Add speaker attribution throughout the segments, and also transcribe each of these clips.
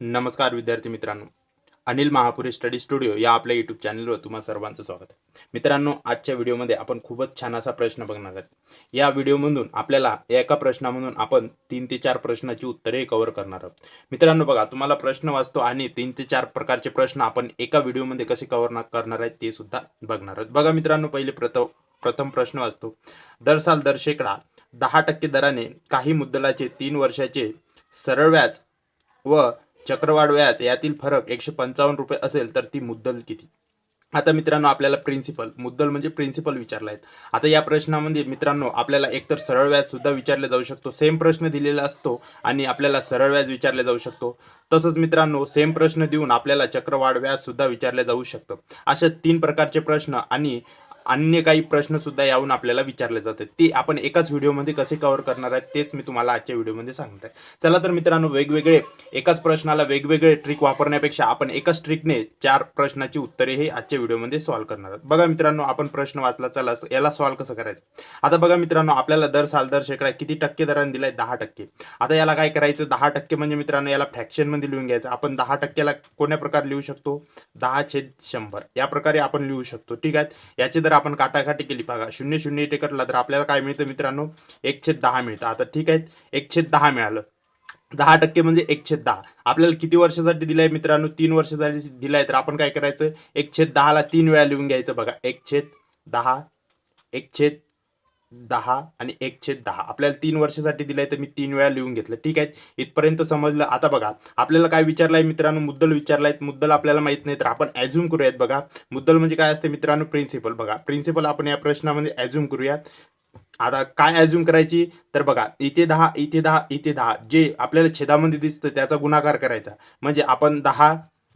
Speaker 1: नमस्कार विद्यार्थी मित्रांनो. अनिल महापुरे स्टडी स्टुडिओ या आपल्या यूट्यूब चॅनलवर तुम्हा सर्वांचं स्वागत. आहे मित्रांनो आजच्या व्हिडिओमध्ये आपण खूपच छान असा प्रश्न बघणार आहोत. या व्हिडिओमधून आपल्याला एका प्रश्नामधून आपण तीन ते चार प्रश्नाची उत्तरे कव्हर करणार आहोत. मित्रांनो बघा तुम्हाला प्रश्न वाचतो आणि तीन ते चार प्रकारचे प्रश्न आपण एका व्हिडिओमध्ये कसे कव्हर करणार आहेत ते सुद्धा बघणार आहोत. बघा मित्रांनो पहिले प्रथम प्रथम प्रश्न वाचतो. दर साल दर शेकडा दहा टक्के दराने काही मुद्दलाचे तीन वर्षाचे सरळ व्याज व चक्रवाढ व्याज यातील फरक एकशे पंचावन्न रुपये असेल तर ती मुद्दल किती? आता मित्रांनो आपल्याला प्रिन्सिपल मुद्दल म्हणजे प्रिन्सिपल विचारला आहेत. आता या प्रश्नामध्ये मित्रांनो आपल्याला एकतर सरळ व्याज सुद्धा विचारले जाऊ शकतो. सेम प्रश्न दिलेला असतो आणि आपल्याला सरळ व्याज विचारले जाऊ शकतो. तसंच मित्रांनो सेम प्रश्न देऊन आपल्याला चक्रवाढ व्याज सुद्धा विचारले जाऊ शकतं. अशा तीन प्रकारचे प्रश्न आणि अन्य काही प्रश्न सुद्धा याहून आपल्याला विचारले जातात ते आपण एकाच व्हिडिओमध्ये कसे कव्हर करणार आहेत तेच मी तुम्हाला आजच्या व्हिडिओमध्ये सांगणार आहे. चला तर मित्रांनो वेगवेगळे एकाच प्रश्नाला वेगवेगळे ट्रिक वापरण्यापेक्षा आपण एकाच ट्रिकने चार प्रश्नाची उत्तरे हे आजच्या व्हिडिओमध्ये सॉल्व्ह करणार आहोत. बघा मित्रांनो आपण प्रश्न वाचला चला याला सॉल्व्ह कसं करायचं? आता बघा मित्रांनो आपल्याला दर साल दर शेकडा किती टक्के दराने दिलाय? दहा टक्के. आता याला काय करायचं? दहा टक्के म्हणजे मित्रांनो याला फ्रॅक्शनमध्ये लिहून घ्यायचं. आपण दहा टक्क्याला कोण्या प्रकारे लिहू शकतो? दहा छेद शंभर. या प्रकारे आपण लिहू शकतो. ठीक आहे? याचे दर आपण काटाकाटी केली बघा. शून्य शून्य इथे कटला तर आपल्याला काय मिळतं मित्रांनो? एक छेद दहा मिळतं. आता ठीक आहे? एक छेद दहा मिळालं. दहा टक्के म्हणजे एक छेद दहा. आपल्याला किती वर्षासाठी दिलाय मित्रांनो? तीन वर्षासाठी दिलाय. तर आपण काय करायचं? एक छेद दहाला तीन वेळा लिहून घ्यायचं बघा. एक छेद दहा एक छेद दहा आणि एक छेद दहा. आपल्याला तीन वर्षासाठी दिलाय तर मी तीन वेळा लिहून घेतलं. ठीक आहे? इथपर्यंत समजलं. आता बघा आपल्याला काय विचारलंय मित्रांनो? मुद्दल विचारलाय मुद्दल आपल्याला माहीत नाही तर आपण ॲझ्युम करूयात बघा. मुद्दल म्हणजे काय असते मित्रांनो? प्रिन्सिपल बघा प्रिन्सिपल आपण या प्रश्नामध्ये ॲझ्युम करूयात. आता काय ॲझ्युम करायची? तर बघा इथे दहा इथे दहा इथे दहा. जे आपल्याला छेदामध्ये दिसतं त्याचा गुणाकार करायचा. म्हणजे आपण दहा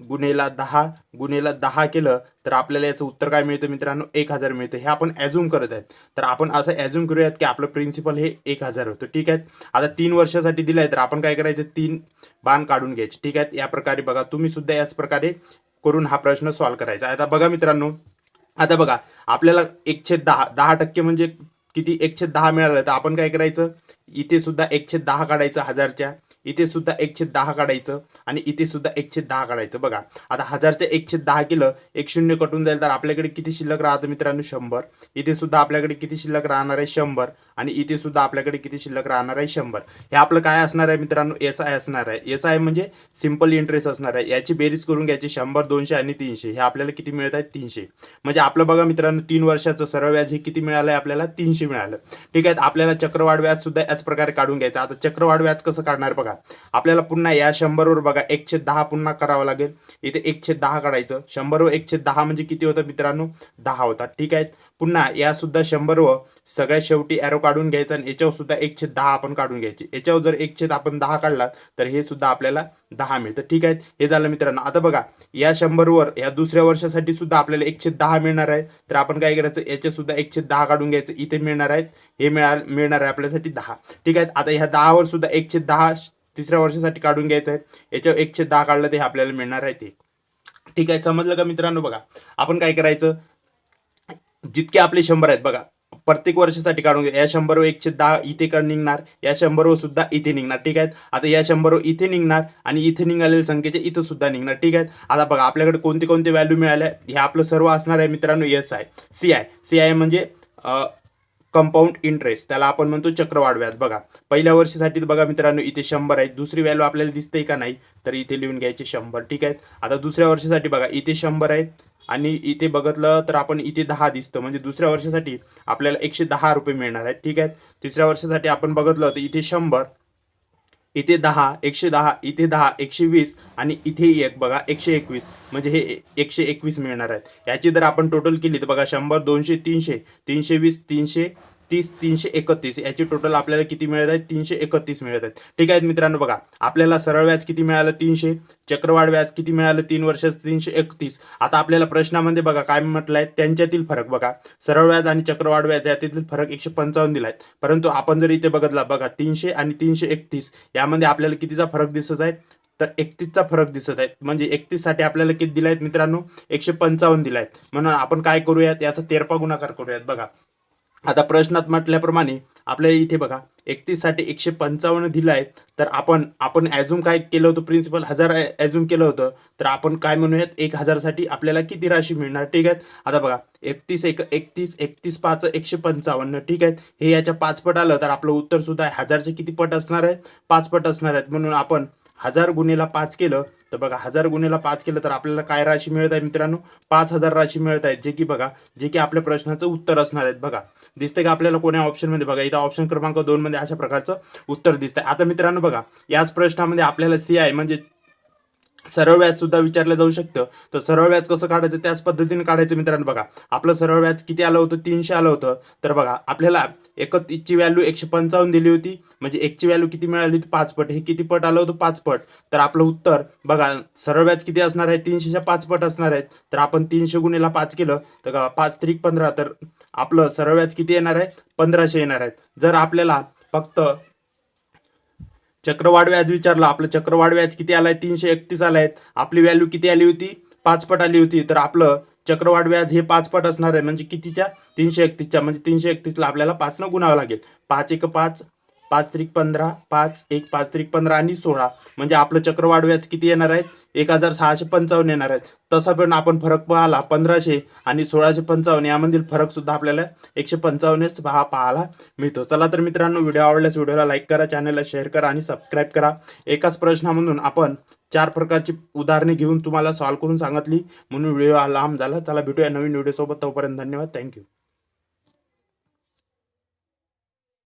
Speaker 1: गुन्हेला दहा गुन्हेला दहा केलं तर आपल्याला याचं उत्तर काय मिळतं मित्रांनो? एक हजार मिळतं. हे आपण ॲझ्युम करत आहेत. तर आपण असं ॲझ्युम करूयात की आपलं प्रिन्सिपल हे एक हजार होतं. ठीक आहे? आता तीन वर्षासाठी दिलं आहे तर आपण काय करायचं? तीन बाण काढून घ्यायचे. ठीक आहे? या प्रकारे बघा तुम्ही सुद्धा याच प्रकारे करून हा प्रश्न सॉल्व्ह करायचा. आता बघा मित्रांनो आता बघा आपल्याला एकशे दहा दहा टक्के म्हणजे किती? एकशे दहा मिळालं तर आपण काय करायचं? इथे सुद्धा एकशे दहा काढायचं हजारच्या. इथे सुद्धा एकशे दहा काढायचं आणि इथे सुद्धा एकशे दहा काढायचं. बघा आता हजारच्या एकशे दहा केलं एक शून्य कटून जाईल तर आपल्याकडे किती शिल्लक राहतं मित्रांनो? शंभर. इथे सुद्धा आपल्याकडे किती शिल्लक राहणार आहे? शंभर. आणि इथे सुद्धा आपल्याकडे किती शिल्लक राहणार आहे? शंभर. हे आपलं काय असणार आहे मित्रांनो? एस आय असणार आहे. एस आय म्हणजे सिंपल इंटरेस्ट असणार आहे. याची बेरीज करून घ्यायची शंभर दोनशे आणि तीनशे. हे आपल्याला किती मिळत आहे? तीनशे. म्हणजे आपलं बघा मित्रांनो तीन वर्षाचं सरळ व्याज हे किती मिळालं आहे आपल्याला तीनशे मिळालं. ठीक आहे? आपल्याला चक्रवाढ व्याज सुद्धा याच प्रकारे काढून घ्यायचं. आता चक्रवाढ व्याज कसं काढणार बघा? आपल्याला पुन्हा या शंभरवर बघा एकशे दहा पुन्हा करावं लागेल. इथे एकशे दहा काढायचं. शंभरवर एकशे दहा म्हणजे किती होतं मित्रांनो? दहा होता ठीक आहे? पुन्हा या सुद्धा शंभरवर सगळ्यात शेवटी ॲरो काढून घ्यायचा आणि याच्यावर सुद्धा एकशे दहा आपण काढून घ्यायचे. याच्यावर जर एकशे आपण दहा काढला तर हे सुद्धा आपल्याला दहा मिळतं. ठीक आहे? हे झालं मित्रांनो. आता बघा या शंभरवर या दुसऱ्या वर्षासाठी सुद्धा आपल्याला एकशे दहा मिळणार आहे. तर आपण काय करायचं? याचे सुद्धा एकशे दहा काढून घ्यायचं. इथे मिळणार आहेत. हे मिळा मिळणार आहे आपल्यासाठी दहा. ठीक आहे? आता ह्या दहावर सुद्धा एकशे दहा तिसऱ्या वर्षासाठी काढून घ्यायचं आहे. याच्यावर एकशे दहा काढलं ते आपल्याला मिळणार आहे ते. ठीक आहे समजलं का मित्रांनो? बघा आपण काय करायचं? जितके आपले शंभर आहेत बघा प्रत्येक वर्षासाठी काढून घ्या. या शंभरवर एकशे दहा इथे निघणार या शंभरवर सुद्धा इथे निघणार ठीक आहे आता या शंभरवर इथे निघणार आणि इथे निघालेल्या संख्येचे इथं सुद्धा निघणार ठीक आहे आता बघा आपल्याकडे कोणते कोणते व्हॅल्यू मिळाले? हे आपलं सर्व असणार आहे मित्रांनो S I C I C I म्हणजे कंपाऊंड इंटरेस्ट त्याला आपण म्हणतो चक्रवाढ व्याज बघा पहिल्या वर्षासाठी बघा मित्रांनो इथे शंभर आहे दुसरी व्हॅल्यू आपल्याला दिसते का नाही तर इथे लिहून घ्यायचे शंभर. ठीक आहे? आता दुसऱ्या वर्षासाठी बघा इथे शंभर आहेत आणि इथे बघितलं तर आपण इथे दहा दिसतं. म्हणजे दुसऱ्या वर्षासाठी आपल्याला एकशे दहा रुपये मिळणार आहेत. ठीक आहे? तिसऱ्या वर्षासाठी आपण बघितलं तर इथे शंभर इथे दहा एकशे दहा इथे दहा एकशे वीस आणि इथे एक बघा एकशे एकवीस. म्हणजे हे एकशे एकवीस मिळणार आहेत. याची जर आपण टोटल केली तर बघा शंभर दोनशे तीनशे तीनशे वीस तीनशे तीस तीनशे एकतीस. याची टोटल आपल्याला किती मिळत आहेत? तीनशे एकतीस मिळत आहेत. ठीक आहे मित्रांनो बघा. आपल्याला सरळ व्याज किती मिळालं? तीनशे. चक्रवाढ व्याज किती मिळालं? तीन वर्षाचं तीनशे एकतीस. आता आपल्याला प्रश्नामध्ये बघा काय म्हटलं आहे त्यांच्यातील फरक बघा. सरळ व्याज आणि चक्रवाढ व्याज यातील फरक एकशे पंचावन्न दिला आहे परंतु आपण जर इथे बघितला बघा तीनशे आणि तीनशे एकतीस यामध्ये आपल्याला कितीचा फरक दिसत आहे? तर एकतीसचा फरक दिसत आहे. म्हणजे एकतीससाठी आपल्याला किती दिला आहेत मित्रांनो? एकशे पंचावन्न दिला आहेत म्हणून आपण काय करूयात? याचा तेरपा गुणाकार करूयात. बघा. आता प्रश्नात म्हटल्याप्रमाणे आपल्याला इथे बघा एकतीससाठी एकशे पंचावन्न दिलं आहे तर आपण आपण ॲझ्युम काय केलं होतं प्रिन्सिपल हजार ॲझ्युम केलं होतं. तर आपण काय म्हणूयात? एक हजारसाठी आपल्याला किती राशी मिळणार? ठीक आहे आता बघा एकतीस एक एकतीस एकतीस पाच एकशे पंचावन्न. ठीक आहे हे याच्या पाच पट आलं तर आपलं उत्तर सुद्धा आहे. हजारचे किती पट असणार आहे? पाच पट असणार आहेत. म्हणून आपण हजार गुन्हेला पाच केलं तर बघा हजार गुन्हेला पाच केलं तर आपल्याला काय राशी मिळत आहे मित्रांनो? पाच हजार राशी मिळत आहेत जे की बघा जे की आपल्या प्रश्नाचं उत्तर असणार आहेत. बघा दिसते का आपल्याला कोण्या ऑप्शनमध्ये बघा इथं ऑप्शन क्रमांक दोन मध्ये अशा प्रकारचं उत्तर दिसतंय. आता मित्रांनो बघा याच प्रश्नामध्ये आपल्याला सी आय म्हणजे सरळ व्याज सुद्धा विचारलं जाऊ शकतं. तर सरळ व्याज कसं काढायचं? त्याच पद्धतीने काढायचं मित्रांनो बघा. आपलं सरळ व्याज किती आलं होतं? तीनशे आलं होतं. तर बघा आपल्याला एकची व्हॅल्यू एकशे पंचावन्न दिली होती. म्हणजे एकची व्हॅल्यू किती मिळाली होती? पाच पट. हे किती पट आलं होतं? पाच पट. तर आपलं उत्तर बघा सरळ व्याज किती असणार आहे? तीनशेच्या पाच पट असणार आहेत. तर आपण तीनशे गुणेला पाच केलं. तर पाच त्रिक पंधरा. तर आपलं सरळ व्याज किती येणार आहे? पंधराशे येणार आहेत. जर आपल्याला फक्त चक्रवाढ व्याज विचारलं. आपलं चक्रवाढ व्याज किती आलंय? तीनशे एकतीस आलाय. आपली व्हॅल्यू किती आली होती? पाच पट आली होती. तर आपलं चक्रवाढ व्याज हे पाच पट असणार आहे. म्हणजे कितीच्या? तीनशे एकतीसच्या म्हणजे तीनशे एकतीसला आपल्याला पाचनं गुणावं लागेल. पाच एक पाच पाच त्रिक पंधरा पाच एक पाच त्रिक पंधरा आणि सोळा. म्हणजे आपलं चक्रवाढ व्याज किती येणार आहेत एक हजार सहाशे पंचावन्न येणार आहेत तसा पण आपण फरक पाहिला पंधराशे आणि सोळाशे पंचावन्न यामधील फरक सुद्धा आपल्याला एकशे पंचावन्नच हा पाहायला मिळतो. चला तर मित्रांनो व्हिडिओ आवडल्यास व्हिडिओला लाईक करा चॅनलला शेअर करा आणि सबस्क्राईब करा. एकाच प्रश्नामधून आपण चार प्रकारची उदाहरणे घेऊन तुम्हाला सॉल्व्ह करून सांगितली. म्हणून व्हिडिओ लांब झाला. चला भेटूया नवीन व्हिडिओसोबत. तोपर्यंत धन्यवाद. थँक्यू